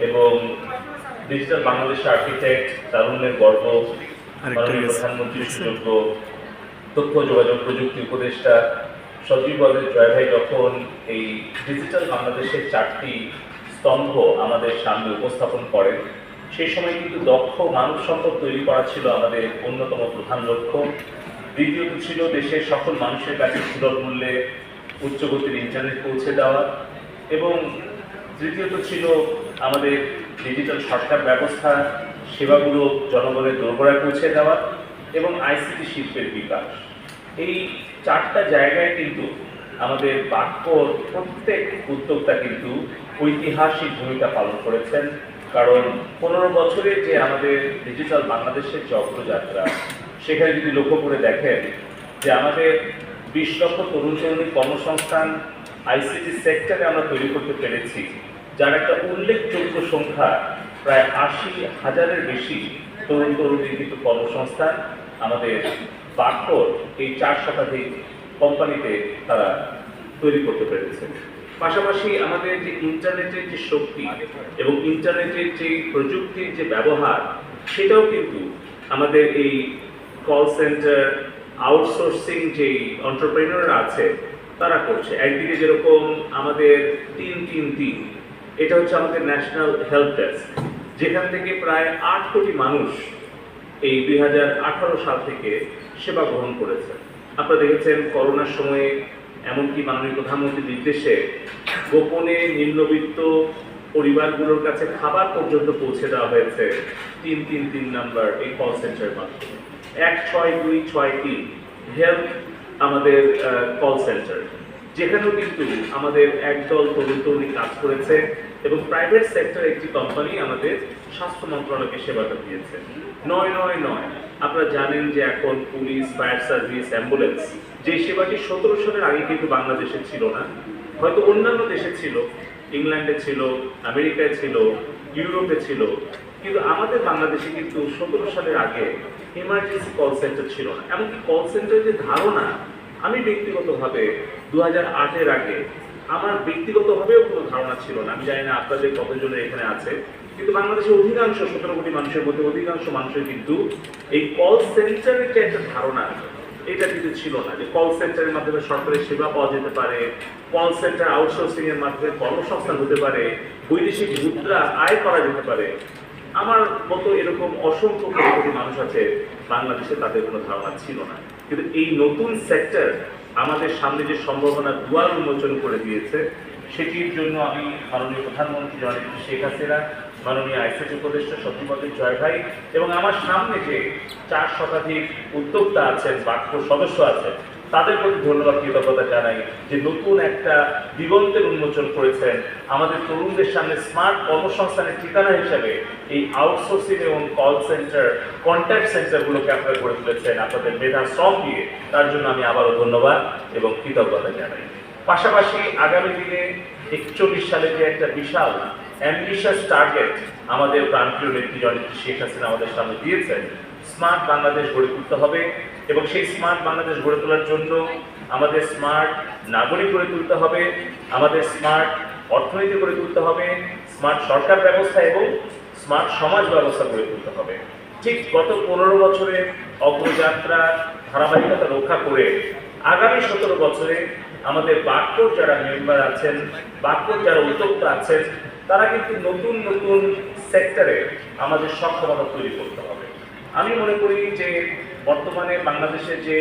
এবং ডিজিটাল বাংলাদেশের আর্কিটেক্ট তারুণ্যের গর্ব আরেকটা মাননীয় গেছে। প্রধানমন্ত্রী সুযোগ্য তথ্য যোগাযোগ প্রযুক্তি উপদেষ্টা সজীব বদের জয় ভাই যখন এই ডিজিটাল বাংলাদেশের চারটি স্তম্ভ আমাদের সামনে উপস্থাপন করেন সেই সময় কিন্তু দক্ষ মানব সম্পদ তৈরি করা ছিল আমাদের অন্যতম প্রধান লক্ষ্য দ্বিতীয়ত ছিল দেশের সকল মানুষের কাছে সুলভ মূল্যে উচ্চগতির ইন্টারনেট পৌঁছে দেওয়া এবং তৃতীয়ত ছিল আমাদের ডিজিটাল সরকার ব্যবস্থা, সেবাগুলো জনগণের দোরগোড়ায় পৌঁছে দেওয়া এবং আইসিটি শিল্পের বিকাশ। এই চারটা জায়গায় কিন্তু আমাদের বাক্যর প্রত্যেক উদ্যোক্তা কিন্তু ঐতিহাসিক ভূমিকা পালন করেছেন। কারণ পনেরো বছরে যে আমাদের ডিজিটাল বাংলাদেশের যে অগ্রযাত্রা সেখানে যদি লক্ষ্য করে দেখেন যে আমাদের বিশ লক্ষ তরুণ তরুণী কর্মসংস্থান আইসিটি সেক্টরে আমরা তৈরি করতে পেরেছি। যার একটা উল্লেখযোগ্য সংখ্যা, প্রায় আশি হাজারের বেশি তরুণ তরুণী কিন্তু কর্মসংস্থান আমাদের বাক্যর এই চার শতাধিক কোম্পানিতে তারা তৈরি করতে পেরেছে। পাশাপাশি আমাদের যে ইন্টারনেটের যে শক্তি এবং ইন্টারনেটের যে প্রযুক্তির যে ব্যবহার, সেটাও কিন্তু আমাদের এই কল সেন্টার আউটসোর্সিং যে অন্টারপ্রেনাররা আছে, তারা করছে। একদিকে যেরকম আমাদের তিন তিন তিন এটা হচ্ছে আমাদের ন্যাশনাল হেল্প ডেস্ক যেখান থেকে প্রায় আট কোটি মানুষ এই দুই হাজার আঠারো সাল থেকে সেবা গ্রহণ করেছে আপনারা দেখেছেন করোনার সময়ে এমনকি মাননীয় প্রধানমন্ত্রীর নির্দেশে গোপনে নিম্নবিত্ত পরিবারগুলোর কাছে খাবার পর্যন্ত পৌঁছে দেওয়া হয়েছে তিন তিন তিন নাম্বার এই কল সেন্টারের মাধ্যমে। এক ছয় দুই ছয় তিন হেলথ আমাদের কল সেন্টার যেখানেও কিন্তু আমাদের একদল তরুণ তরুণী কাজ করেছে এবং প্রাইভেট সেক্টর একটি কোম্পানি আমাদের স্বাস্থ্য মন্ত্রণালয়কে সেবাটা দিয়েছে নয় নয় নয়। আপনারা জানেন যে এখন পুলিশ ফায়ার সার্ভিস অ্যাম্বুলেন্স যে সেবাটি সতেরো সালের আগে কিন্তু বাংলাদেশে ছিল না। হয়তো অন্যান্য দেশে ছিল, ইংল্যান্ডে ছিল, আমেরিকায় ছিল, ইউরোপে ছিল। কিন্তু আমাদের বাংলাদেশে কিন্তু সতেরো সালের আগে এমার্জেন্সি কল সেন্টার ছিল না। এমনকি কল সেন্টারের যে ধারণা, আমি ব্যক্তিগতভাবে দু হাজার আটের আগে আমার ব্যক্তিগতভাবেও কোনো ধারণা ছিল না। আমি জানি না আপনাদের কতজনের এখানে আছে, কিন্তু বাংলাদেশের অধিকাংশ সতেরো কোটি মানুষের মধ্যে অধিকাংশ মানুষের কিন্তু এই কল সেন্টারের যে একটা ধারণা, এটা কিন্তু ছিল না যে কল সেন্টারের মাধ্যমে সরকারি সেবা পাওয়া যেতে পারে কল সেন্টার আউটসোর্সিং এর মাধ্যমে কর্মসংস্থান হতে পারে, বৈদেশিক মুদ্রা আয় করা যেতে পারে। আমার মতো এরকম অসংখ্য কোটি মানুষ আছে, বাংলাদেশে তাদের কোনো ধারণা ছিল না। কিন্তু এই নতুন সেক্টর আমাদের সামনে যে সম্ভাবনা দুয়ার উন্মোচন করে দিয়েছে, সেটির জন্য আমি মাননীয় প্রধানমন্ত্রী জননেত্রী শেখ হাসিনা, মাননীয় আইসিটি উপদেষ্টা সত্যপদের জয় ভাই এবং আমার সামনে যে চার শতাধিক উদ্যোক্তা আছেন, বাক্য সদস্য আছেন তাদের প্রতি ধন্যবাদ, কৃতজ্ঞতা জানাই যে নতুন একটা দিগন্তের উন্মোচন করেছেন আমাদের তরুণদের সামনে স্মার্ট কর্মসংস্থানের ঠিকানা হিসেবে এই আউটসোর্সিং এবং কল সেন্টার কন্ট্যাক্ট সেন্টারগুলোকে আপনারা গড়ে তুলেছেন। আপনাদের মেধা, শ্রম দিয়ে তার জন্য আমি আবারও ধন্যবাদ এবং কৃতজ্ঞতা জানাই। পাশাপাশি আগামী দিনে একচল্লিশ সালে যে একটা বিশাল অ্যাম্বিশাস টার্গেট আমাদের প্রান্তীয় নেত্রী জননেত্রী শেখ হাসিনা আমাদের সামনে দিয়েছেন স্মার্ট বাংলাদেশ গড়ে তুলতে হবে এবং সেই স্মার্ট বাংলাদেশ গড়ে তোলার জন্য আমাদের স্মার্ট নাগরিক গড়ে তুলতে হবে, আমাদের স্মার্ট অর্থনীতি গড়ে তুলতে হবে, স্মার্ট সরকার ব্যবস্থা এবং স্মার্ট সমাজ ব্যবস্থা গড়ে তুলতে হবে। ঠিক গত পনেরো বছরে অগ্রযাত্রা ধারাবাহিকতা রক্ষা করে আগামী সতেরো বছরে আমাদের বাক্যর যারা মেম্বার আছেন বাক্যর যারা উদ্যোক্তা আছেন, তারা কিন্তু নতুন নতুন সেক্টরে আমাদের সক্ষমতা তৈরি করতে হবে। আমি মনে করি যে বর্তমানে বাংলাদেশে যে